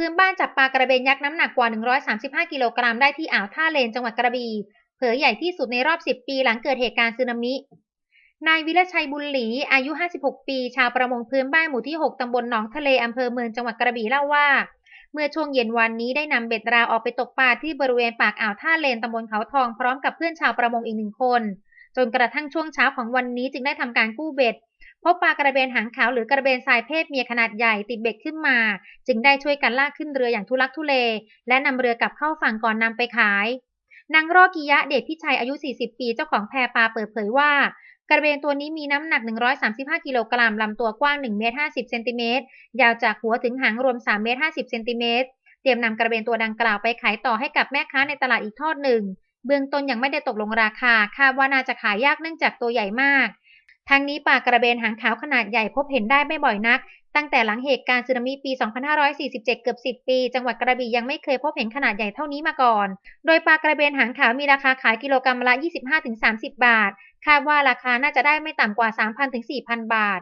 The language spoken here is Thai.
พื้นบ้านจับปลากระเบนยักษ์น้ำหนักกว่า 135 กิโลกรัมได้ที่อ่าวท่าเลนจังหวัดกระบี่เผยใหญ่ที่สุดในรอบ 10 ปีหลังเกิดเหตุการณ์สึนามิ นายวิรชัยบุญหลี อายุ 56 ปี ชาวประมงพื้นบ้านหมู่ที่ 6 ตำบลหนองทะเลอำเภอเมืองจังหวัดกระบี่เล่าว่า เมื่อช่วงเย็นวันนี้ได้นำเบ็ดราวออกไปตกปลาที่บริเวณปากอ่าวท่าเลนตำบลเขาทองพร้อมกับเพื่อนชาวประมงอีกหนึ่งคน จนกระทั่งช่วงเช้าของวันนี้จึงได้ทำการกู้เบ็ด พบปลากระเบนหางขาวหรือกระเบนทรายเพศเมียขนาดใหญ่ติดเบ็ดขึ้นมา จึงได้ช่วยกันลากขึ้นเรืออย่างทุลักทุเล และนำเรือกลับเข้าฝั่งก่อนนำไปขาย นางรอกิยะเดชพิชัยอายุ 40 ปีเจ้าของแพปลาเปิดเผยว่า กระเบนตัวนี้มีน้ำหนัก 135 กิโลกรัมลำตัวกว้าง1เมตร50เซนติเมตรยาวจากหัวถึงหางรวม3เมตร50เซนติเมตรเตรียมนำกระเบนตัวดังกล่าวไปขายต่อให้กับแม่ค้าในตลาดอีกทอดหนึ่ง เบื้องต้นยังไม่ได้ตกลงราคาคาดว่าน่าจะขายยากเนื่องจากตัวใหญ่มาก ทั้งนี้ปลากระเบนหางขาวขนาดใหญ่พบเห็นได้ไม่บ่อยนัก ตั้งแต่หลังเหตุการณ์สึนามิปี 2547 เกือบ 10 ปี จังหวัดกระบี่ยังไม่เคยพบเห็นขนาดใหญ่เท่านี้มาก่อน โดยปลากระเบนหางขาวมีราคาขายกิโลกรัมละ 25-30 บาท คาดว่าราคาน่าจะได้ไม่ต่ำกว่า 3,000-4,000 บาท